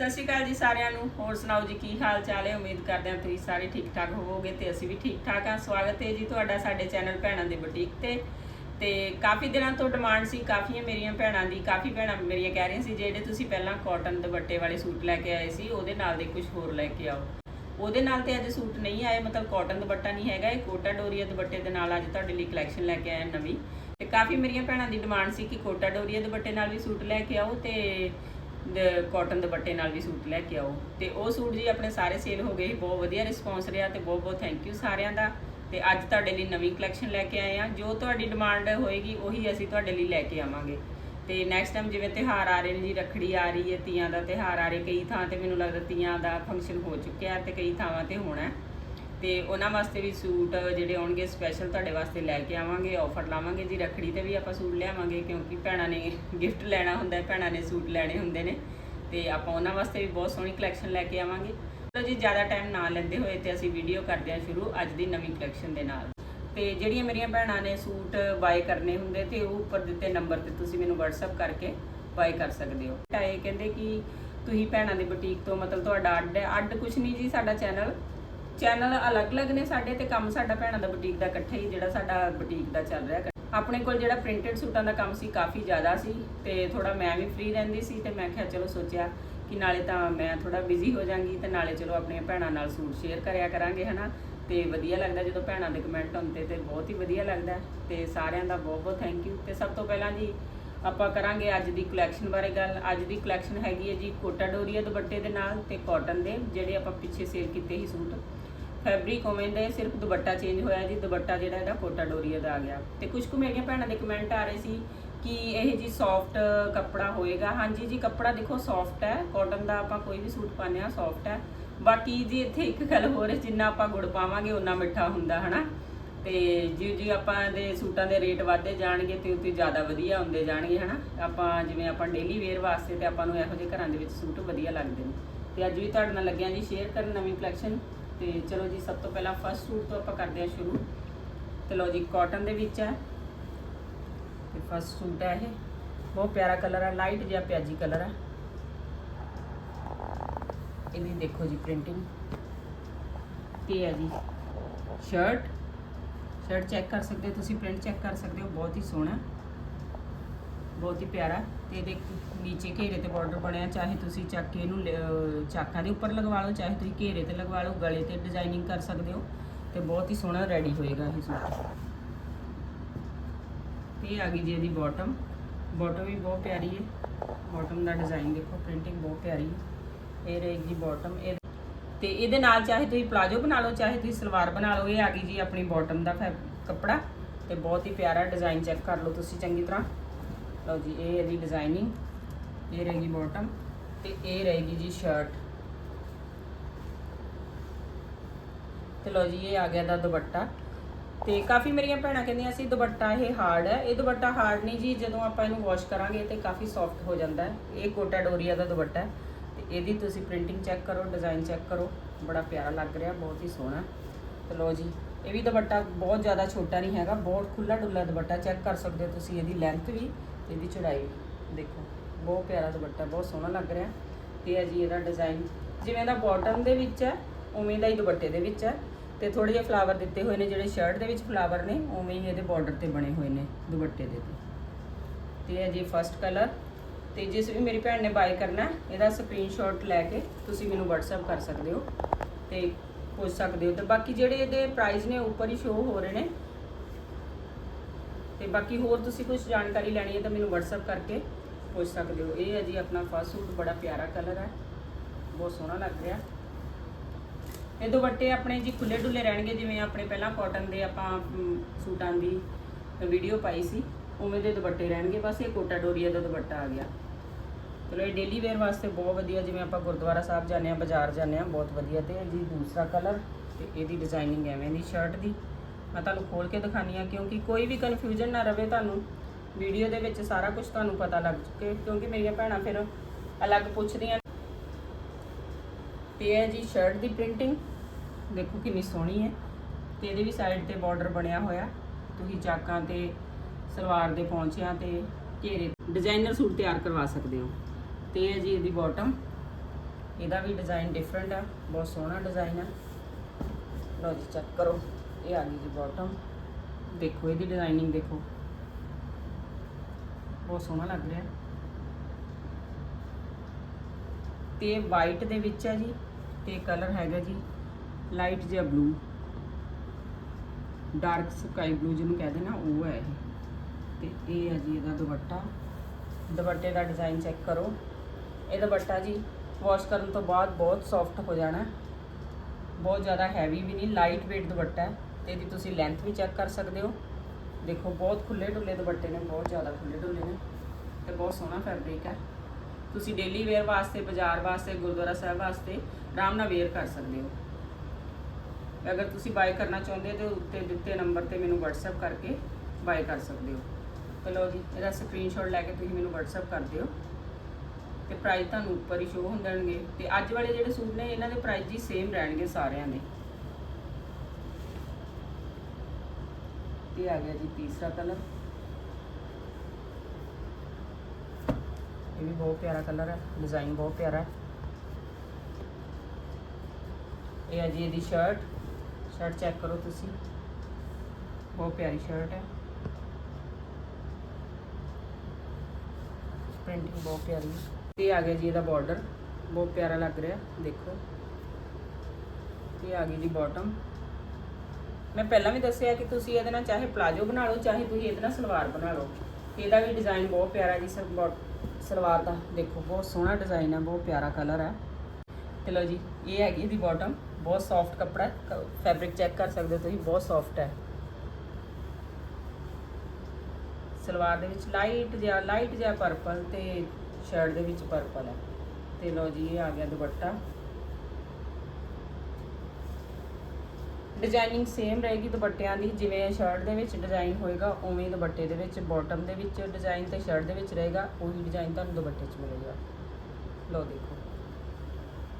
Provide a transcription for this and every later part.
ਸਤਿ ਸ਼੍ਰੀ ਅਕਾਲ ਜੀ ਸਾਰਿਆਂ ਨੂੰ। ਹੋਰ ਸੁਣਾਓ ਜੀ, ਕੀ ਹਾਲ ਚਾਲ ਹੈ? ਉਮੀਦ ਕਰਦੇ ਹਾਂ ਤੁਸੀਂ ਸਾਰੇ ਠੀਕ ਠਾਕ ਹੋਵੋਗੇ ਤੇ ਅਸੀਂ ਵੀ ਠੀਕ ਠਾਕ ਹਾਂ। ਸਵਾਗਤ ਹੈ ਜੀ ਤੁਹਾਡਾ ਸਾਡੇ ਚੈਨਲ ਭੈਣਾਂ ਦੇ ਬੁਟੀਕ ਤੇ। ਤੇ ਕਾਫੀ ਦਿਨਾਂ ਤੋਂ ਡਿਮਾਂਡ ਸੀ, ਕਾਫੀਆਂ ਮੇਰੀਆਂ ਭੈਣਾਂ ਦੀ, ਕਾਫੀ ਭੈਣਾਂ ਮੇਰੀਆਂ ਕਹਿ ਰਹੀਆਂ ਸੀ, ਜਿਹੜੇ ਤੁਸੀਂ ਪਹਿਲਾਂ ਕਾਟਨ ਦੁਪੱਟੇ ਵਾਲੇ ਸੂਟ ਲੈ ਕੇ ਆਏ ਸੀ, ਉਹਦੇ ਨਾਲ ਦੇ ਕੁਝ ਹੋਰ ਲੈ ਕੇ ਆਓ। ਉਹਦੇ ਨਾਲ ਤੇ ਅੱਜ ਸੂਟ ਨਹੀਂ ਆਏ, ਮਤਲਬ ਕਾਟਨ ਦੁਪੱਟਾ ਨਹੀਂ ਹੈਗਾ, ਇਹ ਕੋਟਾ ਡੋਰੀਆ ਦੁਪੱਟੇ ਦੇ ਨਾਲ ਅੱਜ ਤੁਹਾਡੇ ਲਈ ਕਲੈਕਸ਼ਨ ਲੈ ਕੇ ਆਏ ਨਵੀਂ। ਤੇ ਕਾਫੀ ਮੇਰੀਆਂ ਭੈਣਾਂ ਦੀ ਡਿਮਾਂਡ ਸੀ ਕਿ ਕੋਟਾ ਡੋਰੀਆ ਦੁਪੱਟੇ ਨਾਲ ਵੀ ਸੂਟ ਲੈ ਕੇ ਆਓ ਤੇ ਕਾਟਨ ਦੁਪੱਟੇ ਨਾਲ ਵੀ ਸੂਟ ਲੈ ਕੇ ਆਓ। ਤੇ ਉਹ ਸੂਟ ਜੀ ਆਪਣੇ ਸਾਰੇ ਸੇਲ ਹੋ ਗਏ ਸੀ, ਬਹੁਤ ਵਧੀਆ ਰਿਸਪੌਂਸ ਰਿਹਾ ਤੇ ਬਹੁਤ ਬਹੁਤ ਥੈਂਕ ਯੂ ਸਾਰਿਆਂ ਦਾ। ਤੇ ਅੱਜ ਤੁਹਾਡੇ ਲਈ ਨਵੀਂ ਕਲੈਕਸ਼ਨ ਲੈ ਕੇ ਆਏ ਆ ਜੋ ਤੁਹਾਡੀ ਡਿਮਾਂਡ ਹੋਏਗੀ, ਉਹੀ ਅਸੀਂ ਤੁਹਾਡੇ ਲਈ ਲੈ ਕੇ ਆਵਾਂਗੇ। ਤੇ ਨੈਕਸਟ ਟਾਈਮ ਜਿਵੇਂ ਤਿਹਾਰ ਆ ਰਹੇ ਨੇ ਜੀ, ਰੱਖੜੀ ਆ ਰਹੀ ਹੈ, ਤੀਆਂ ਦਾ ਤਿਹਾਰ ਆ ਰਿਹਾ, ਕਈ ਥਾਂ ਤੇ ਮੈਨੂੰ ਲੱਗਦਾ ਤੀਆਂ ਦਾ ਫੰਕਸ਼ਨ ਹੋ ਚੁੱਕਿਆ ਤੇ ਕਈ ਥਾਵਾਂ ਤੇ ਹੋਣਾ। ਤੇ ਉਹਨਾਂ ਵਾਸਤੇ ਵੀ ਸੂਟ ਜਿਹੜੇ ਆਉਣਗੇ ਸਪੈਸ਼ਲ ਤੁਹਾਡੇ ਵਾਸਤੇ ਲੈ ਕੇ ਆਵਾਂਗੇ ਆਫਰ ਲਾਵਾਂਗੇ ਜੀ ਰੱਖੜੀ ਤੇ ਵੀ ਆਪਾਂ ਸੂਟ ਲਿਆਵਾਂਗੇ ਕਿਉਂਕਿ ਭੈਣਾਂ ਨੇ ਗਿਫਟ ਲੈਣਾ ਹੁੰਦਾ ਭੈਣਾਂ ਨੇ ਸੂਟ ਲੈਣੇ ਹੁੰਦੇ ਨੇ ਤੇ ਆਪਾਂ ਉਹਨਾਂ ਵਾਸਤੇ ਵੀ ਬਹੁਤ ਸੋਹਣੀ ਕਲੈਕਸ਼ਨ ਲੈ ਕੇ ਆਵਾਂਗੇ। ਚਲੋ ਜੀ, ਜ਼ਿਆਦਾ ਟਾਈਮ ਨਾ ਲੈਂਦੇ ਹੋਏ ਤੇ ਅਸੀਂ ਵੀਡੀਓ ਕਰਦੇ ਹਾਂ ਸ਼ੁਰੂ ਅੱਜ ਦੀ ਨਵੀਂ ਕਲੈਕਸ਼ਨ ਦੇ ਨਾਲ। ਤੇ ਜਿਹੜੀਆਂ ਮੇਰੀਆਂ ਭੈਣਾਂ ਨੇ ਸੂਟ ਬਾਏ ਕਰਨੇ ਹੁੰਦੇ ਤੇ ਉਹ ਉੱਪਰ ਦਿੱਤੇ ਨੰਬਰ ਤੇ ਤੁਸੀਂ ਮੈਨੂੰ WhatsApp ਕਰਕੇ ਬਾਏ ਕਰ ਸਕਦੇ ਹੋ। ਤਾਂ ਇਹ ਕਹਿੰਦੇ ਕਿ ਤੁਸੀਂ ਭੈਣਾਂ ਦੇ ਬੁਟੀਕ ਤੋਂ ਮਤਲਬ ਤੁਹਾਡਾ ਅੱਡ ਹੈ, ਅੱਡ ਕੁਛ ਨਹੀਂ ਜੀ ਸਾਡਾ ਚੈਨਲ ਚੈਨਲ ਅਲੱਗ-ਅਲੱਗ ਨੇ ਸਾਡੇ ਤੇ, ਕੰਮ ਸਾਡਾ ਭੈਣਾਂ ਦਾ ਬੁਟੀਕ ਦਾ ਇਕੱਠਾ ਹੀ, ਜਿਹੜਾ ਸਾਡਾ ਬੁਟੀਕ ਦਾ ਚੱਲ ਰਿਹਾ ਆਪਣੇ ਕੋਲ ਜਿਹੜਾ ਪ੍ਰਿੰਟਡ ਸੂਟਾਂ ਦਾ ਕੰਮ ਸੀ, ਕਾਫੀ ਜ਼ਿਆਦਾ ਸੀ ਤੇ ਥੋੜਾ ਮੈਂ ਵੀ ਫ੍ਰੀ ਰਹਿੰਦੀ ਸੀ ਤੇ ਮੈਂ ਕਿਹਾ ਚਲੋ ਸੋਚਿਆ ਕਿ ਨਾਲੇ ਤਾਂ ਮੈਂ ਥੋੜਾ ਬਿਜ਼ੀ ਹੋ ਜਾਾਂਗੀ ਤੇ ਨਾਲੇ ਚਲੋ ਆਪਣੀਆਂ ਭੈਣਾਂ ਨਾਲ ਸੂਟ ਸ਼ੇਅਰ ਕਰਿਆ ਕਰਾਂਗੇ, ਹਨਾ? ਤੇ ਵਧੀਆ ਲੱਗਦਾ ਜਦੋਂ ਭੈਣਾਂ ਦੇ ਕਮੈਂਟ ਹੁੰਦੇ ਤੇ ਬਹੁਤ ਹੀ ਵਧੀਆ ਲੱਗਦਾ। ਤੇ ਸਾਰਿਆਂ ਦਾ ਬਹੁਤ ਬਹੁਤ ਥੈਂਕ ਯੂ ਤੇ ਸਭ ਤੋਂ ਪਹਿਲਾਂ ਜੀ ਆਪਾਂ ਕਰਾਂਗੇ ਅੱਜ ਦੀ ਕਲੈਕਸ਼ਨ ਬਾਰੇ ਗੱਲ। ਅੱਜ ਦੀ ਕਲੈਕਸ਼ਨ ਹੈਗੀ ਹੈ ਜੀ ਕੋਟਾ ਡੋਰੀਆ ਦੁਪੱਟੇ ਦੇ ਨਾਲ ਤੇ ਕਾਟਨ ਦੇ, ਜਿਹੜੇ ਆਪਾਂ ਪਿੱਛੇ ਸੇਲ ਕੀਤੇ ਸੀ ਸੂਟ। ਫੈਬਰਿਕ ਉਵੇਂ ਦਾ ਹੀ, ਸਿਰਫ ਦੁਪੱਟਾ ਚੇਂਜ ਹੋਇਆ ਜੀ ਦੁਪੱਟਾ ਜਿਹੜਾ ਇਹਦਾ ਕੋਟਾ ਡੋਰੀਆ ਦਾ ਆ ਗਿਆ। ਤੇ ਕੁਝ ਕੁ ਮੇਰੀਆਂ ਭੈਣਾਂ ਦੇ ਕਮੈਂਟ ਆ ਰਹੇ ਸੀ ਕਿ ਇਹ ਜੀ ਸੌਫਟ ਕੱਪੜਾ ਹੋਏਗਾ। ਹਾਂਜੀ ਜੀ ਕੱਪੜਾ ਦੇਖੋ ਸੌਫਟ ਹੈ ਕਾਟਨ ਦਾ ਆਪਾਂ ਕੋਈ ਵੀ ਸੂਟ ਪਾਉਂਦੇ ਆ ਸੌਫਟ ਹੈ। ਬਾਕੀ ਜੀ ਇੱਥੇ ਇੱਕ ਗੱਲ ਹੋਰ ਹੈ ਜਿੰਨਾ ਆਪਾਂ ਗੁੜ ਪਾਵਾਂਗੇ ਉਨਾ ਮਿੱਠਾ ਹੁੰਦਾ ਹਨਾ? ਤੇ ਜੀ ਜੀ ਆਪਾਂ ਦੇ ਸੂਟਾਂ ਦੇ ਰੇਟ ਵਧਦੇ ਜਾਣਗੇ ਤੇ ਉਤੇ ਜ਼ਿਆਦਾ ਵਧੀਆ ਹੁੰਦੇ ਜਾਣਗੇ ਹਨਾ? ਆਪਾਂ ਜਿਵੇਂ ਆਪਾਂ ਡੇਲੀ ਵੇਅਰ ਵਾਸਤੇ ਤੇ ਆਪਾਂ ਨੂੰ ਇਹੋ ਜਿਹੇ ਘਰਾਂ ਦੇ ਵਿੱਚ ਸੂਟ ਵਧੀਆ ਲੱਗਦੇ ਨੇ। ਤੇ ਅੱਜ ਵੀ ਤੁਹਾਡੇ ਨਾਲ ਲੱਗਿਆ ਜੀ ਸ਼ੇਅਰ ਕਰਨ ਨਵੀਂ ਕਲੈਕਸ਼ਨ ਤੇ ਚਲੋ ਜੀ, ਸਭ ਤੋਂ ਪਹਿਲਾਂ ਫਸਟ ਸੂਟ ਤੋਂ ਆਪਾਂ ਕਰਦੇ ਹਾਂ ਸ਼ੁਰੂ। ਤੇ ਲਓ ਜੀ ਕਾਟਨ ਦੇ ਵਿੱਚ ਹੈ। ਤੇ ਫਸਟ ਸੂਟ ਹੈ ਇਹ। ਬਹੁਤ ਪਿਆਰਾ ਕਲਰ ਹੈ ਲਾਈਟ ਜਿਹਾ ਪਿਆਜੀ ਕਲਰ ਹੈ। ਇਹਦੀ ਦੇਖੋ ਜੀ ਪ੍ਰਿੰਟਿੰਗ ਇਹ ਹੈ ਜੀ ਸ਼ਰਟ ਸ਼ਰਟ ਚੈੱਕ ਕਰ ਸਕਦੇ ਹੋ ਤੁਸੀਂ ਪ੍ਰਿੰਟ ਚੈੱਕ ਕਰ ਸਕਦੇ ਹੋ, ਬਹੁਤ ਹੀ ਸੋਹਣਾ ਬਹੁਤ ਹੀ ਪਿਆਰਾ ਤੇ ਇਹਦੇ ਨੀਚੇ ਘੇਰੇ ਤੇ ਬਾਰਡਰ ਬਣਿਆ, ਚਾਹੇ ਤੁਸੀਂ ਚੱਕ ਕੇ ਇਹਨੂੰ ਲ- ਚਾਕਾਂ ਦੇ ਉੱਪਰ ਲਗਵਾ ਲਓ, ਚਾਹੇ ਤੁਸੀਂ ਘੇਰੇ ਤੇ ਲਗਵਾ ਲਓ, ਗਲੇ ਤੇ ਡਿਜ਼ਾਈਨਿੰਗ ਕਰ ਸਕਦੇ ਹੋ। ਤੇ ਬਹੁਤ ਹੀ ਸੋਹਣਾ ਰੈਡੀ ਹੋਏਗਾ ਇਹ ਸੂਟ। ਇਹ ਆ ਗਈ ਜੀ ਇਹਦੀ ਬਾਟਮ ਬਾਟਮ ਵੀ ਬਹੁਤ ਪਿਆਰੀ ਹੈ। ਬਾਟਮ ਦਾ ਡਿਜ਼ਾਈਨ ਦੇਖੋ ਪ੍ਰਿੰਟਿੰਗ ਬਹੁਤ ਪਿਆਰੀ ਹੈ। ਇਹ ਰਹੇਗੀ ਬਾਟਮ ਇਹ ਤੇ ਇਹਦੇ ਨਾਲ ਚਾਹੇ ਤੁਸੀਂ ਪਲਾਜੋ ਬਣਾ ਲਓ, ਚਾਹੇ ਤੁਸੀਂ ਸਲਵਾਰ ਬਣਾ ਲਓ, ਇਹ ਆ ਗਈ ਜੀ ਆਪਣੀ ਬਾਟਮ ਦਾ ਫੈਬ- ਕੱਪੜਾ। ਤੇ ਬਹੁਤ ਹੀ ਪਿਆਰਾ ਡਿਜ਼ਾਈਨ ਚੈੱਕ ਕਰ ਲਓ ਤੁਸੀਂ ਚੰਗੀ ਤਰ੍ਹਾਂ। ਲਓ ਜੀ, ਇਹ ਇਹਦੀ ਡਿਜ਼ਾਈਨਿੰਗ ਇਹ ਰਹੇਗੀ ਬਾਟਮ ਤੇ ਇਹ ਰਹੇਗੀ ਜੀ ਸ਼ਰਟ ਤੇ ਲਓ ਜੀ, ਇਹ ਆ ਗਿਆ ਦਾ ਦੁਪੱਟਾ। ਤੇ ਕਾਫੀ ਮੇਰੀਆਂ ਭੈਣਾਂ ਕਹਿੰਦੀਆਂ ਸੀ ਦੁਪੱਟਾ ਇਹ ਹਾਰਡ ਹੈ। ਇਹ ਦੁਪੱਟਾ ਹਾਰਡ ਨਹੀਂ ਜੀ, ਜਦੋਂ ਆਪਾਂ ਇਹਨੂੰ ਵਾਸ਼ ਕਰਾਂਗੇ ਤੇ ਕਾਫੀ ਸੌਫਟ ਹੋ ਜਾਂਦਾ ਹੈ। ਇਹ ਕੋਟਾ ਡੋਰੀਆ ਦਾ ਦੁਪੱਟਾ ਹੈ। ਤੇ ਇਹਦੀ ਤੁਸੀਂ ਪ੍ਰਿੰਟਿੰਗ ਚੈੱਕ ਕਰੋ ਡਿਜ਼ਾਈਨ ਚੈੱਕ ਕਰੋ। ਬੜਾ ਪਿਆਰਾ ਲੱਗ ਰਿਹਾ, ਬਹੁਤ ਹੀ ਸੋਹਣਾ। ਤੇ ਲਓ ਜੀ, ਇਹ ਵੀ ਦੁਪੱਟਾ ਬਹੁਤ ਜ਼ਿਆਦਾ ਛੋਟਾ ਨਹੀਂ ਹੈਗਾ, ਬਹੁਤ ਖੁੱਲਾ ਡੁੱਲਾ ਦੁਪੱਟਾ ਚੈੱਕ ਕਰ ਸਕਦੇ ਹੋ ਤੁਸੀਂ ਇਹਦੀ ਲੈਂਥ ਵੀ। ਇਹਦੀ ਚੌੜਾਈ ਦੇਖੋ ਬਹੁਤ ਪਿਆਰਾ ਦੁਪੱਟਾ ਬਹੁਤ ਸੋਹਣਾ ਲੱਗ ਰਿਹਾ। ਤੇ ਹੈ ਜੀ ਇਹਦਾ ਡਿਜ਼ਾਈਨ ਜਿਵੇਂ ਦਾ ਬਾਟਮ ਦੇ ਵਿੱਚ ਹੈ ਉਵੇਂ ਦਾ ਹੀ ਦੁਪੱਟੇ ਦੇ ਵਿੱਚ ਹੈ। ਤੇ ਥੋੜੇ ਜਿਹੇ ਫਲਾਵਰ ਦਿੱਤੇ ਹੋਏ ਨੇ ਜਿਹੜੇ ਸ਼ਰਟ ਦੇ ਵਿੱਚ ਫਲਾਵਰ ਨੇ ਉਵੇਂ ਹੀ ਇਹਦੇ ਬਾਰਡਰ ਤੇ ਬਣੇ ਹੋਏ ਨੇ ਦੁਪੱਟੇ ਦੇ ਤੇ। ਤੇ ਹੈ ਜੀ ਫਸਟ ਕਲਰ ਤੇ ਜਿਸ ਵੀ ਮੇਰੀ ਭੈਣ ਨੇ ਬਾਈ ਕਰਨਾ ਹੈ, ਇਹਦਾ ਸਕਰੀਨਸ਼ਾਟ ਲੈ ਕੇ ਤੁਸੀਂ ਮੈਨੂੰ WhatsApp ਕਰ ਸਕਦੇ ਹੋ ਤੇ ਪੁੱਛ ਸਕਦੇ ਹੋ। ਤੇ ਬਾਕੀ ਜਿਹੜੇ ਇਹਦੇ ਪ੍ਰਾਈਸ ਨੇ ਉੱਪਰ ਹੀ ਸ਼ੋ ਹੋ ਰਹੇ ਨੇ। ਤੇ ਬਾਕੀ ਹੋਰ ਤੁਸੀਂ ਕੁਝ ਜਾਣਕਾਰੀ ਲੈਣੀ ਹੈ ਤਾਂ ਮੈਨੂੰ WhatsApp ਕਰਕੇ ਪੁੱਛ ਸਕਦੇ ਹੋ। ਇਹ ਹੈ ਜੀ ਆਪਣਾ ਫਸਟ ਸੂਟ ਬੜਾ ਪਿਆਰਾ ਕਲਰ ਹੈ। ਬਹੁਤ ਸੋਹਣਾ ਲੱਗ ਰਿਹਾ। ਇਹ ਦੁਪੱਟੇ ਆਪਣੇ ਜੀ ਖੁੱਲੇ ਡੁੱਲੇ ਰਹਿਣਗੇ, ਜਿਵੇਂ ਆਪਣੇ ਪਹਿਲਾਂ ਕਾਟਨ ਦੇ ਆਪਾਂ ਸੂਟਾਂ ਦੀ ਵੀਡੀਓ ਪਾਈ ਸੀ, ਉਵੇਂ ਦੇ ਦੁਪੱਟੇ ਰਹਿਣਗੇ। ਬਸ ਇਹ ਕੋਟਾ ਡੋਰੀਆ ਦਾ ਦੁਪੱਟਾ ਆ ਗਿਆ। ਚਲੋ, ਇਹ ਡੇਲੀ ਵੇਅਰ ਵਾਸਤੇ ਬਹੁਤ ਵਧੀਆ, ਜਿਵੇਂ ਆਪਾਂ ਗੁਰਦੁਆਰਾ ਸਾਹਿਬ ਜਾਂਦੇ ਆ ਬਾਜ਼ਾਰ ਜਾਂਦੇ ਆ ਬਹੁਤ ਵਧੀਆ ਤੇ ਜੀ ਦੂਸਰਾ ਕਲਰ ਤੇ ਇਹਦੀ ਡਿਜ਼ਾਈਨਿੰਗ ਐਵੇਂ ਦੀ ਸ਼ਰਟ ਦੀ। ਮੈਂ ਤੁਹਾਨੂੰ ਖੋਲ ਕੇ ਦਿਖਾਨੀ ਆ ਕਿਉਂਕਿ ਕੋਈ ਵੀ ਕਨਫਿਊਜ਼ਨ ਨਾ ਰਵੇ ਤੁਹਾਨੂੰ। ਵੀਡੀਓ ਦੇ ਵਿੱਚ ਸਾਰਾ ਕੁਝ ਤੁਹਾਨੂੰ ਪਤਾ ਲੱਗ ਚੁੱਕੇ, ਕਿਉਂਕਿ ਮੇਰੀਆਂ ਭੈਣਾਂ ਫਿਰ ਅਲੱਗ ਪੁੱਛਦੀਆਂ ਤੇ ਇਹ ਜੀ ਸ਼ਰਟ ਦੀ ਪ੍ਰਿੰਟਿੰਗ ਦੇਖੋ ਕਿੰਨੀ ਸੋਹਣੀ ਹੈ। ਤੇ ਇਹਦੇ ਵੀ ਸਾਈਡ ਤੇ ਬਾਰਡਰ ਬਣਿਆ ਹੋਇਆ। ਤੁਸੀਂ ਚਾਕਾਂ ਤੇ, ਸਲਵਾਰ ਦੇ ਪੌਂਚਿਆਂ ਤੇ, ਘੇਰੇ ਡਿਜ਼ਾਈਨਰ ਸੂਟ ਤਿਆਰ ਕਰਵਾ ਸਕਦੇ ਹੋ। ਤੇ ਇਹ ਜੀ ਇਹਦੀ ਬਾਟਮ ਇਹਦਾ ਵੀ ਡਿਜ਼ਾਈਨ ਡਿਫਰੈਂਟ ਆ। ਬਹੁਤ ਸੋਹਣਾ ਡਿਜ਼ਾਈਨ ਆ। ਲਓ ਜੀ ਚੈੱਕ ਕਰੋ। ਇਹ ਆ ਗਈ ਜੀ ਬਾਟਮ ਦੇਖੋ, ਇਹਦੀ ਡਿਜ਼ਾਈਨਿੰਗ ਦੇਖੋ। ਬਹੁਤ ਸੋਹਣਾ ਲੱਗ ਰਿਹਾ। ਤੇ ਵਾਈਟ ਦੇ ਵਿੱਚ ਹੈ ਜੀ, ਤੇ ਕਲਰ ਹੈਗਾ ਜੀ ਲਾਈਟ ਜਿਹਾ ਬਲੂ ਡਾਰਕ ਸਕਾਈ ਬਲੂ ਜਿਹਨੂੰ ਕਹਿੰਦੇ ਨਾ ਉਹ ਹੈ ਇਹ। ਤੇ ਇਹ ਹੈ ਜੀ ਇਹਦਾ ਦੁਪੱਟਾ। ਦੁਪੱਟੇ ਦਾ ਡਿਜ਼ਾਈਨ ਚੈੱਕ ਕਰੋ। ਇਹ ਦੁਪੱਟਾ ਜੀ ਵਾਸ਼ ਕਰਨ ਤੋਂ ਬਾਅਦ ਬਹੁਤ ਸੌਫਟ ਹੋ ਜਾਣਾ। ਬਹੁਤ ਜ਼ਿਆਦਾ ਹੈਵੀ ਵੀ ਨਹੀਂ ਲਾਈਟ weight ਦੁਪੱਟਾ ਹੈ। ਤੇ ਇਹਦੀ ਤੁਸੀਂ ਲੈਂਥ ਵੀ ਚੈੱਕ ਕਰ ਸਕਦੇ ਹੋ। ਦੇਖੋ, ਬਹੁਤ ਖੁੱਲੇ ਢੁੱਲੇ ਦੁਪੱਟੇ ਨੇ, ਬਹੁਤ ਜ਼ਿਆਦਾ ਖੁੱਲੇ ਢੁੱਲੇ ਨੇ ਤੇ ਬਹੁਤ ਸੋਹਣਾ ਫੈਬਰਿਕ ਹੈ। ਤੁਸੀਂ ਡੇਲੀ ਵੇਅਰ ਵਾਸਤੇ, ਬਾਜ਼ਾਰ ਵਾਸਤੇ, ਗੁਰਦੁਆਰਾ ਸਾਹਿਬ ਵਾਸਤੇ ਆਰਾਮ ਨਾਲ ਵੇਅਰ ਕਰ ਸਕਦੇ ਹੋ। ਅਗਰ ਤੁਸੀਂ ਬਾਈ ਕਰਨਾ ਚਾਹੁੰਦੇ ਹੋ ਤੇ ਉੱਤੇ ਦਿੱਤੇ ਨੰਬਰ ਤੇ ਮੈਨੂੰ WhatsApp ਕਰਕੇ ਬਾਈ ਕਰ ਸਕਦੇ ਹੋ। ਤੇ ਲਓ ਜੀ, ਇਹਦਾ ਸਕਰੀਨਸ਼ਾਟ ਲੈ ਕੇ ਤੁਸੀਂ ਮੈਨੂੰ WhatsApp ਕਰ ਦਿਓ। ਤੇ ਪ੍ਰਾਈਸ ਤੁਹਾਨੂੰ ਉੱਪਰ ਹੀ ਸ਼ੋ ਹੁੰਦਣਗੇ ਤੇ ਅੱਜ ਵਾਲੇ ਜਿਹੜੇ ਸੂਟ ਨੇ, ਇਹਨਾਂ ਦੇ ਪ੍ਰਾਈਸ ਜੀ ਸੇਮ ਰਹਿਣਗੇ ਸਾਰਿਆਂ ਦੇ। ਤੇ ਆ ਗਿਆ ਜੀ, ਤੀਸਰਾ ਕਲਰ। ਇਹ ਵੀ ਬਹੁਤ ਪਿਆਰਾ ਕਲਰ ਹੈ ਡਿਜ਼ਾਈਨ ਬਹੁਤ ਪਿਆਰਾ ਹੈ। ਇਹ ਹੈ ਜੀ ਇਹਦੀ ਸ਼ਰਟ ਸ਼ਰਟ ਚੈੱਕ ਕਰੋ ਤੁਸੀਂ। ਬਹੁਤ ਪਿਆਰੀ ਸ਼ਰਟ ਹੈ। ਪ੍ਰਿੰਟਿੰਗ ਬਹੁਤ ਪਿਆਰੀ ਹੈ। ਤੇ ਆ ਗਿਆ ਜੀ ਇਹਦਾ ਬਾਰਡਰ ਬਹੁਤ ਪਿਆਰਾ ਲੱਗ ਰਿਹਾ, ਦੇਖੋ। ਤੇ ਆ ਗਈ ਜੀ ਬਾਟਮ ਮੈਂ ਪਹਿਲਾਂ ਵੀ ਦੱਸਿਆ ਕਿ ਤੁਸੀਂ ਇਹਦੇ ਨਾਲ ਚਾਹੇ ਪਲਾਜੋ ਬਣਾ ਲਓ, ਚਾਹੇ ਤੁਸੀਂ ਇਹਦੇ ਨਾਲ ਸਲਵਾਰ ਬਣਾ ਲਓ। ਇਹਦਾ ਵੀ ਡਿਜ਼ਾਈਨ ਬਹੁਤ ਪਿਆਰਾ ਜੀ, ਸਰ ਬੋ- ਸਲਵਾਰ ਦਾ। ਦੇਖੋ, ਬਹੁਤ ਸੋਹਣਾ ਡਿਜ਼ਾਈਨ ਹੈ ਬਹੁਤ ਪਿਆਰਾ ਕਲਰ ਹੈ ਤੇ ਲਓ ਜੀ, ਇਹ ਹੈਗੀ ਇਹਦੀ ਬਾਟਮ ਬਹੁਤ ਸੌਫਟ ਕੱਪੜਾ ਹੈ। ਫੈਬਰਿਕ ਚੈੱਕ ਕਰ ਸਕਦੇ ਹੋ ਤੁਸੀਂ, ਬਹੁਤ ਸੌਫਟ ਹੈ। ਸਲਵਾਰ ਦੇ ਵਿੱਚ ਲਾਈਟ ਜਿਹਾ ਲਾਈਟ ਜਿਹਾ ਪਰਪਲ ਤੇ ਸ਼ਰਟ ਦੇ ਵਿੱਚ ਪਰਪਲ ਹੈ। ਤੇ ਲਓ ਜੀ, ਇਹ ਆ ਗਿਆ ਦੁਪੱਟਾ। ਡਿਜ਼ਾਈਨਿੰਗ ਸੇਮ ਰਹੇਗੀ ਦੁਪੱਟਿਆਂ ਦੀ, ਜਿਵੇਂ ਸ਼ਰਟ ਦੇ ਵਿੱਚ ਡਿਜ਼ਾਈਨ ਹੋਏਗਾ, ਉਵੇਂ ਹੀ ਦੁਪੱਟੇ ਦੇ ਵਿੱਚ ਬਾਟਮ ਦੇ ਵਿੱਚ ਡਿਜ਼ਾਈਨ ਤੇ ਸ਼ਰਟ ਦੇ ਵਿੱਚ ਰਹੇਗਾ, ਉਹੀ ਡਿਜ਼ਾਈਨ ਤੁਹਾਨੂੰ ਦੁਪੱਟੇ 'ਚ ਮਿਲੇਗਾ। ਲਓ ਦੇਖੋ।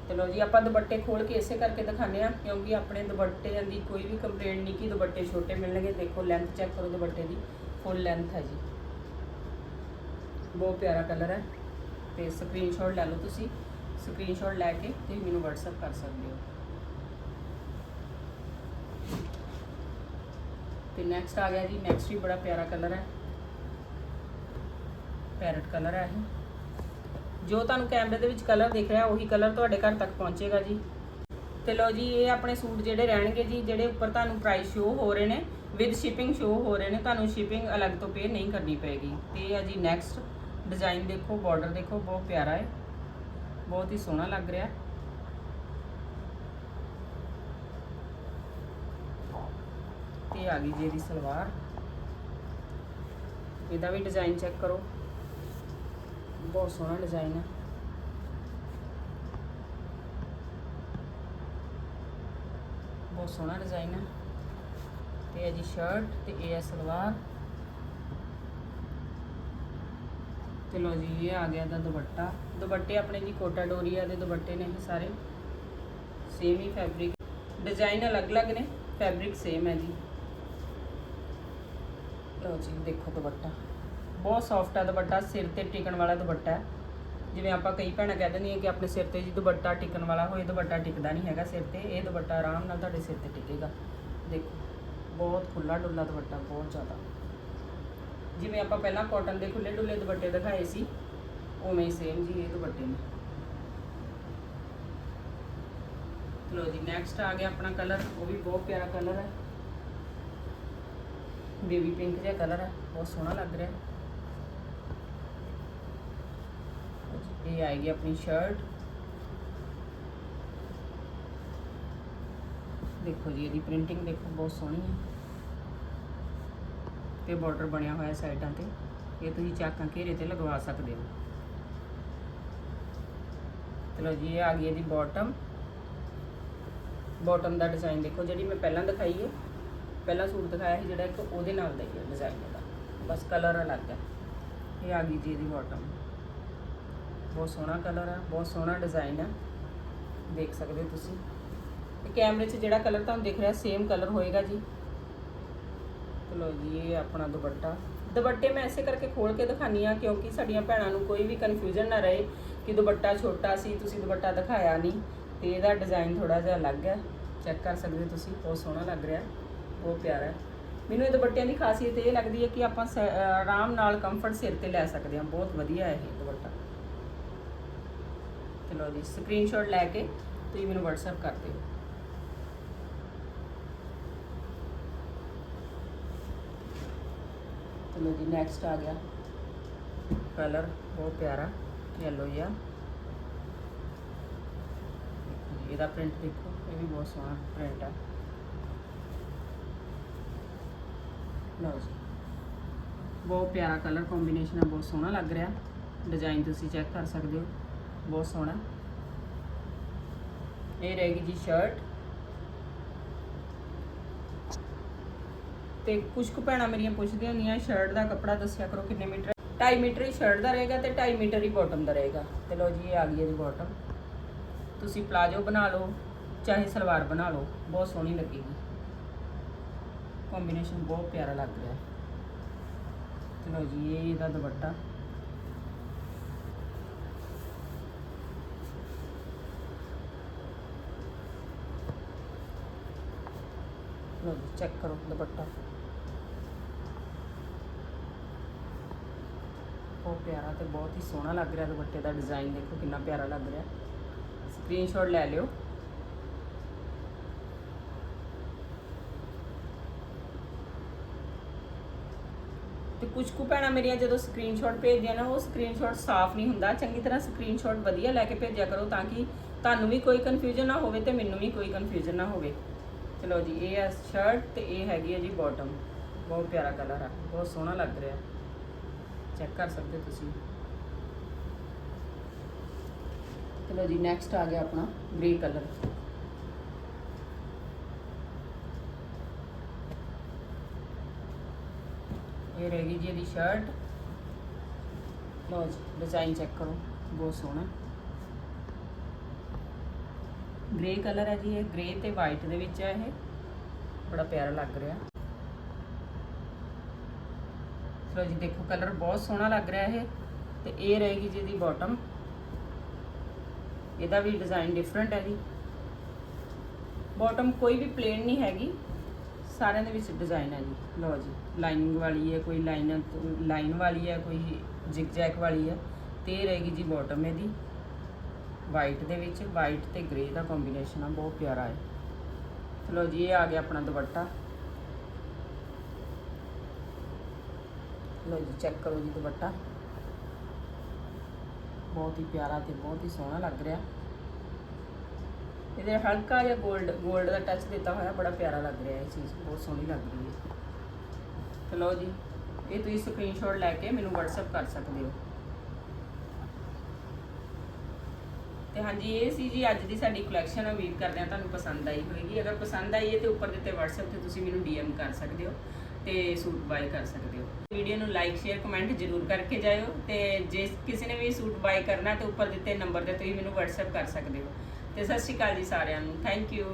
ਤੇ ਲਓ ਜੀ, ਆਪਾਂ ਦੁਪੱਟੇ ਖੋਲ ਕੇ ਇਸੇ ਕਰਕੇ ਦਿਖਾਉਂਦੇ ਆ ਕਿਉਂਕਿ ਆਪਣੇ ਦੁਪੱਟਿਆਂ ਦੀ ਕੋਈ ਵੀ ਕੰਪਲੇਂਟ ਨਹੀਂ ਕਿ ਦੁਪੱਟੇ ਛੋਟੇ ਮਿਲਣਗੇ। ਦੇਖੋ ਲੈਂਥ ਚੈੱਕ ਕਰੋ ਦੁਪੱਟੇ ਦੀ। ਫੁੱਲ ਲੈਂਥ ਹੈ ਜੀ। ਬਹੁਤ ਪਿਆਰਾ ਕਲਰ ਹੈ। ਤੇ ਸਕਰੀਨਸ਼ਾਟ ਲੈ ਲਓ ਤੁਸੀਂ। ਸਕਰੀਨਸ਼ਾਟ ਲੈ ਕੇ ਤੁਸੀਂ ਮੈਨੂੰ WhatsApp ਕਰ ਸਕਦੇ ਹੋ। ਤੇ ਨੈਕਸਟ ਆ ਗਿਆ ਜੀ ਨੈਕਸਟ ਵੀ ਬੜਾ ਪਿਆਰਾ ਕਲਰ ਹੈ। ਪੈਰਟ ਕਲਰ ਹੈ ਇਹ। ਜੋ ਤੁਹਾਨੂੰ ਕੈਮਰੇ ਦੇ ਵਿੱਚ ਕਲਰ ਦਿਖ ਰਿਹਾ, ਉਹੀ ਕਲਰ ਤੁਹਾਡੇ ਘਰ ਤੱਕ ਪਹੁੰਚੇਗਾ ਜੀ। ਤੇ ਲੋ ਜੀ, ਇਹ ਆਪਣੇ ਸੂਟ ਜਿਹੜੇ ਰਹਿਣਗੇ ਜੀ, ਜਿਹੜੇ ਉੱਪਰ ਤੁਹਾਨੂੰ ਪ੍ਰਾਈਸ ਸ਼ੋ ਹੋ ਰਹੇ ਨੇ ਵਿਦ ਸ਼ਿਪਿੰਗ ਸ਼ੋ ਹੋ ਰਹੇ ਨੇ, ਤੁਹਾਨੂੰ ਸ਼ਿਪਿੰਗ ਅਲੱਗ ਤੋਂ ਪੇ ਨਹੀਂ ਕਰਨੀ ਪਏਗੀ। ਤੇ ਇਹ ਆ ਜੀ ਨੈਕਸਟ ਡਿਜ਼ਾਈਨ ਦੇਖੋ ਬਾਰਡਰ ਦੇਖੋ, ਬਹੁਤ ਪਿਆਰਾ ਹੈ। ਬਹੁਤ ਹੀ ਸੋਹਣਾ ਲੱਗ ਰਿਹਾ। ਤੇ ਆ ਗਈ ਜੀ ਇਹਦੀ ਸਲਵਾਰ। ਇਹਦਾ ਵੀ ਡਿਜ਼ਾਈਨ ਚੈੱਕ ਕਰੋ। ਬਹੁਤ ਸੋਹਣਾ ਡਿਜ਼ਾਈਨ ਹੈ ਬਹੁਤ ਸੋਹਣਾ ਡਿਜ਼ਾਈਨ ਹੈ ਤੇ ਇਹ ਜੀ ਸ਼ਰਟ ਤੇ ਇਹ ਹੈ ਸਲਵਾਰ। ਤੇ ਲੋ ਜੀ, ਇਹ ਆ ਗਿਆ ਦਾ ਦੁਪੱਟਾ। ਦੁਪੱਟੇ ਆਪਣੇ ਜੀ ਕੋਟਾ ਡੋਰੀਆ ਦੇ ਦੁਪੱਟੇ ਨੇ ਇਹ ਸਾਰੇ। ਸੇਮ ਹੀ ਫੈਬਰਿਕ ਡਿਜ਼ਾਈਨ ਅਲੱਗ-ਅਲੱਗ ਨੇ ਫੈਬਰਿਕ ਸੇਮ ਹੈ ਜੀ। ਲਓ ਜੀ, ਦੇਖੋ ਦੁਪੱਟਾ। ਬਹੁਤ ਸੌਫਟ ਹੈ ਦੁਪੱਟਾ, ਸਿਰ ਤੇ ਟਿਕਣ ਵਾਲਾ ਦੁਪੱਟਾ ਹੈ। ਜਿਵੇਂ ਆਪਾਂ ਕਈ ਭੈਣਾਂ ਕਹਿ ਦਿੰਦੀਆਂ ਕਿ ਆਪਣੇ ਸਿਰ ਤੇ ਜੀ ਦੁਪੱਟਾ ਟਿਕਣ ਵਾਲਾ ਹੋਏ, ਦੁਪੱਟਾ ਟਿਕਦਾ ਨਹੀਂ ਹੈਗਾ ਸਿਰ ਤੇ, ਇਹ ਦੁਪੱਟਾ ਆਰਾਮ ਨਾਲ ਤੁਹਾਡੇ ਸਿਰ ਤੇ ਟਿਕੇਗਾ। ਦੇਖੋ, ਬਹੁਤ ਖੁੱਲਾ ਡੁੱਲਾ ਦੁਪੱਟਾ, ਬਹੁਤ ਜ਼ਿਆਦਾ। ਜਿਵੇਂ ਆਪਾਂ ਪਹਿਲਾਂ ਕਾਟਨ ਦੇ ਖੁੱਲੇ ਡੁੱਲੇ ਦੁਪੱਟੇ ਦਿਖਾਏ ਸੀ, ਉਵੇਂ ਹੀ ਸੇਮ ਜੀ ਇਹ ਦੁਪੱਟੇ ਨੇ। ਲੋ ਜੀ ਨੈਕਸਟ ਆ ਗਿਆ ਆਪਣਾ ਕਲਰ ਉਹ ਵੀ ਬਹੁਤ ਪਿਆਰਾ ਕਲਰ ਹੈ। ਬੇਬੀ ਪਿੰਕ ਜਿਹਾ ਕਲਰ ਹੈ ਬਹੁਤ ਸੋਹਣਾ ਲੱਗ ਰਿਹਾ। ਇਹ ਆਏਗੀ ਆਪਣੀ ਸ਼ਰਟ ਦੇਖੋ ਜੀ, ਇਹਦੀ ਪ੍ਰਿੰਟਿੰਗ ਦੇਖੋ, ਬਹੁਤ ਸੋਹਣੀ ਹੈ ਤੇ ਬਾਰਡਰ ਬਣਿਆ ਹੋਇਆ ਸਾਈਡਾਂ ਤੇ। ਇਹ ਤੁਸੀਂ ਚਾਕਾਂ ਘੇਰੇ ਤੇ ਲਗਵਾ ਸਕਦੇ ਹੋ। ਚਲੋ ਜੀ, ਇਹ ਆ ਗਈ ਇਹਦੀ ਬਾਟਮ ਬਾਟਮ ਦਾ ਡਿਜ਼ਾਈਨ ਦੇਖੋ, ਜਿਹੜੀ ਮੈਂ ਪਹਿਲਾਂ ਦਿਖਾਈ ਹੈ। ਪਹਿਲਾ ਸੂਟ ਦਿਖਾਇਆ ਸੀ ਜਿਹੜਾ ਇੱਕ ਉਹਦੇ ਨਾਲ ਦਾ ਹੀ ਹੈ ਡਿਜ਼ਾਈਨ ਇਹਦਾ ਬਸ ਕਲਰ ਅਲੱਗ ਹੈ। ਇਹ ਆ ਗਈ ਜੀ ਇਹਦੀ ਬਾਟਮ ਬਹੁਤ ਸੋਹਣਾ ਕਲਰ ਹੈ, ਬਹੁਤ ਸੋਹਣਾ ਡਿਜ਼ਾਈਨ ਹੈ। ਦੇਖ ਸਕਦੇ ਹੋ ਤੁਸੀਂ। ਤੇ ਕੈਮਰੇ 'ਚ ਜਿਹੜਾ ਕਲਰ ਤੁਹਾਨੂੰ ਦਿਖ ਰਿਹਾ ਸੇਮ ਕਲਰ ਹੋਏਗਾ ਜੀ। ਚਲੋ ਜੀ, ਇਹ ਆਪਣਾ ਦੁਪੱਟਾ। ਦੁਪੱਟੇ ਮੈਂ ਐਸੇ ਕਰਕੇ ਖੋਲ ਕੇ ਦਿਖਾਨੀ ਆ ਕਿਉਂਕਿ ਸਾਡੀਆਂ ਭੈਣਾਂ ਨੂੰ ਕੋਈ ਵੀ ਕਨਫਿਊਜ਼ਨ ਨਾ ਰਹੇ ਕਿ ਦੁਪੱਟਾ ਛੋਟਾ ਸੀ, ਤੁਸੀਂ ਦੁਪੱਟਾ ਦਿਖਾਇਆ ਨਹੀਂ। ਤੇ ਇਹਦਾ ਡਿਜ਼ਾਈਨ ਥੋੜਾ ਜਿਹਾ ਅਲੱਗ ਹੈ। ਚੈੱਕ ਕਰ ਸਕਦੇ ਹੋ ਤੁਸੀਂ, ਬਹੁਤ ਸੋਹਣਾ ਲੱਗ ਰਿਹਾ। ਬਹੁਤ ਪਿਆਰਾ ਹੈ। ਮੈਨੂੰ ਇਹ ਦੁਪੱਟਿਆਂ ਦੀ ਖਾਸੀਅਤ ਇਹ ਲੱਗਦੀ ਹੈ ਕਿ ਆਪਾਂ ਸ- ਅਹ ਆਰਾਮ ਨਾਲ ਕੰਫਰਟ ਸਿਰ ਤੇ ਲੈ ਸਕਦੇ ਹਾਂ। ਬਹੁਤ ਵਧੀਆ ਹੈ ਇਹ ਦੁਪੱਟਾ। ਚਲੋ ਜੀ ਸਕਰੀਨਸ਼ਾਟ ਲੈ ਕੇ ਤੁਸੀਂ ਮੈਨੂੰ WhatsApp ਕਰ ਦਿਓ। ਚਲੋ ਜੀ ਨੈਕਸਟ ਆ ਗਿਆ। ਕਲਰ ਬਹੁਤ ਪਿਆਰਾ ਯੈਲੋ ਜਿਹਾ ਦੇਖੋ ਜੀ, ਇਹਦਾ ਪ੍ਰਿੰਟ ਦੇਖੋ ਇਹ ਵੀ ਬਹੁਤ ਸੋਹਣਾ ਪ੍ਰਿੰਟ ਹੈ ਲਓ ਜੀ। ਬਹੁਤ ਪਿਆਰਾ ਕਲਰ ਕੰਬੀਨੇਸ਼ਨ ਹੈ ਬਹੁਤ ਸੋਹਣਾ ਲੱਗ ਰਿਹਾ। ਡਿਜ਼ਾਈਨ ਤੁਸੀਂ ਚੈੱਕ ਕਰ ਸਕਦੇ ਹੋ। ਬਹੁਤ ਸੋਹਣਾ। ਇਹ ਰਹੇਗੀ ਜੀ ਸ਼ਰਟ ਤੇ ਕੁਝ ਕੁ ਭੈਣਾਂ ਮੇਰੀਆਂ ਪੁੱਛਦੀਆਂ ਹੁੰਦੀਆਂ ਸ਼ਰਟ ਦਾ ਕੱਪੜਾ ਦੱਸਿਆ ਕਰੋ ਕਿੰਨੇ ਮੀਟਰ 2.5 ਮੀਟਰ ਹੀ ਸ਼ਰਟ ਦਾ ਰਹੇਗਾ ਤੇ 2.5 ਮੀਟਰ ਹੀ ਬਾਟਮ ਦਾ ਰਹੇਗਾ। ਤੇ ਲਓ ਜੀ, ਇਹ ਆ ਗਈ ਹੈ ਜੀ ਬਾਟਮ ਤੁਸੀਂ ਪਲਾਜੋ ਬਣਾ ਲਓ, ਚਾਹੇ ਸਲਵਾਰ ਬਣਾ ਲਓ। ਬਹੁਤ ਸੋਹਣੀ ਲੱਗੇਗੀ। ਕੰਬੀਨੇਸ਼ਨ ਬਹੁਤ ਪਿਆਰਾ ਲੱਗ ਰਿਹਾ। ਚਲੋ ਜੀ, ਇਹ ਇਹਦਾ ਦੁਪੱਟਾ। ਲਓ ਜੀ ਚੈੱਕ ਕਰੋ ਦੁਪੱਟਾ। ਬਹੁਤ ਪਿਆਰਾ ਤੇ ਬਹੁਤ ਹੀ ਸੋਹਣਾ ਲੱਗ ਰਿਹਾ ਦੁਪੱਟੇ ਦਾ ਡਿਜ਼ਾਈਨ ਦੇਖੋ ਕਿੰਨਾ ਪਿਆਰਾ ਲੱਗ ਰਿਹਾ। ਸਕਰੀਨਸ਼ਾਟ ਲੈ ਲਿਓ। ਤੇ ਕੁਝ ਕੁ ਭੈਣਾਂ ਮੇਰੀਆਂ ਜਦੋਂ ਸਕਰੀਨਸ਼ਾਟ ਭੇਜਦੀਆਂ ਨਾ, ਉਹ ਸਕਰੀਨਸ਼ਾਟ ਸਾਫ਼ ਨਹੀਂ ਹੁੰਦਾ। ਚੰਗੀ ਤਰ੍ਹਾਂ ਸਕਰੀਨਸ਼ਾਟ ਵਧੀਆ ਲੈ ਕੇ ਭੇਜਿਆ ਕਰੋ ਤਾਂ ਕਿ ਤੁਹਾਨੂੰ ਵੀ ਕੋਈ ਕਨਫਿਊਜ਼ਨ ਨਾ ਹੋਵੇ ਤੇ ਮੈਨੂੰ ਵੀ ਕੋਈ ਕਨਫਿਊਜ਼ਨ ਨਾ ਹੋਵੇ। ਚਲੋ ਜੀ, ਇਹ ਹੈ ਸ਼ਰਟ ਤੇ ਇਹ ਹੈਗੀ ਹੈ ਜੀ ਬਾਟਮ ਬਹੁਤ ਪਿਆਰਾ ਕਲਰ ਆ, ਬਹੁਤ ਸੋਹਣਾ ਲੱਗ ਰਿਹਾ। ਚੈੱਕ ਕਰ ਸਕਦੇ ਹੋ ਤੁਸੀਂ। ਚਲੋ ਜੀ ਨੈਕਸਟ ਆ ਗਿਆ ਆਪਣਾ ਗ੍ਰੇ ਕਲਰ ਇਹ ਰਹਿ ਗਈ ਜੀ ਇਹਦੀ ਸ਼ਰਟ ਲਓ ਜੀ ਡਿਜ਼ਾਈਨ ਚੈੱਕ ਕਰੋ, ਬਹੁਤ ਸੋਹਣਾ। ਗ੍ਰੇ ਕਲਰ ਹੈ ਜੀ ਇਹ ਗ੍ਰੇ ਤੇ ਵਾਈਟ ਦੇ ਵਿੱਚ ਹੈ ਇਹ। ਬੜਾ ਪਿਆਰਾ ਲੱਗ ਰਿਹਾ। ਚਲੋ ਜੀ, ਦੇਖੋ ਕਲਰ ਬਹੁਤ ਸੋਹਣਾ ਲੱਗ ਰਿਹਾ ਇਹ। ਤੇ ਇਹ ਰਹੇਗੀ ਜੀ ਇਹਦੀ ਬਾਟਮ ਇਹਦਾ ਵੀ ਡਿਜ਼ਾਈਨ ਡਿਫਰੈਂਟ ਹੈ ਜੀ। ਬਾਟਮ ਕੋਈ ਵੀ ਪਲੇਨ ਨਹੀਂ ਹੈਗੀ। ਸਾਰਿਆਂ ਦੇ ਵਿੱਚ ਡਿਜ਼ਾਈਨ ਹੈ ਜੀ। ਲਓ ਜੀ ਲਾਈਨਿੰਗ ਵਾਲੀ ਹੈ, ਕੋਈ ਲਾਈਨ ਲਾਈਨ ਵਾਲੀ ਹੈ, ਕੋਈ ਜਿਗ ਜੈਕ ਵਾਲੀ ਹੈ। ਤੇ ਇਹ ਰਹੇਗੀ ਜੀ ਬਾਟਮ ਇਹਦੀ। ਵਾਈਟ ਦੇ ਵਿੱਚ ਵਾਈਟ ਤੇ ਗ੍ਰੇ ਦਾ ਕੰਬੀਨੇਸ਼ਨ ਆ, ਬਹੁਤ ਪਿਆਰਾ ਹੈ। ਲਓ ਜੀ, ਇਹ ਆ ਗਿਆ ਆਪਣਾ ਦੁਪੱਟਾ। ਲਓ ਜੀ ਚੈੱਕ ਕਰੋ ਜੀ ਦੁਪੱਟਾ। ਬਹੁਤ ਹੀ ਪਿਆਰਾ ਤੇ ਬਹੁਤ ਹੀ ਸੋਹਣਾ ਲੱਗ ਰਿਹਾ। ਇਹਦੇ ਹਲਕਾ ਜਿਹਾ 골ਡ 골ਡ ਦਾ ਟੱਚ ਦਿੱਤਾ ਹੋਇਆ, ਬੜਾ ਪਿਆਰਾ ਲੱਗ ਰਿਹਾ ਇਹ ਚੀਜ਼, ਬਹੁਤ ਸੋਹਣੀ ਲੱਗ ਰਹੀ ਹੈ। ਚਲੋ ਜੀ, ਇਹ ਤੁਸੀਂ ਸਕਰੀਨਸ਼ਾਟ ਲੈ ਕੇ ਮੈਨੂੰ WhatsApp ਕਰ ਸਕਦੇ ਹੋ। ਤੇ ਹਾਂਜੀ, ਇਹ ਸੀ ਜੀ ਅੱਜ ਦੀ ਸਾਡੀ ਕਲੈਕਸ਼ਨ ਉਮੀਦ ਕਰਦੇ ਹਾਂ ਤੁਹਾਨੂੰ ਪਸੰਦ ਆਈ ਹੋਵੇਗੀ ਅਗਰ ਪਸੰਦ ਆਈ ਹੈ ਤੇ ਉੱਪਰ ਦਿੱਤੇ WhatsApp ਤੇ ਤੁਸੀਂ ਮੈਨੂੰ DM ਕਰ ਸਕਦੇ ਹੋ ਤੇ ਸੂਟ ਬਾਈ ਕਰ ਸਕਦੇ ਹੋ। ਵੀਡੀਓ ਨੂੰ ਲਾਈਕ ਸ਼ੇਅਰ ਕਮੈਂਟ ਜ਼ਰੂਰ ਕਰਕੇ ਜਾਇਓ ਤੇ ਜੇ ਕਿਸੇ ਨੇ ਵੀ ਸੂਟ ਬਾਈ ਕਰਨਾ ਤੇ ਉੱਪਰ ਦਿੱਤੇ ਨੰਬਰ ਤੇ ਤੁਸੀਂ ਮੈਨੂੰ WhatsApp ਕਰ ਸਕਦੇ ਹੋ। ਤੇ ਸਤਿ ਸ਼੍ਰੀ ਅਕਾਲ ਜੀ ਸਾਰਿਆਂ ਨੂੰ। Thank you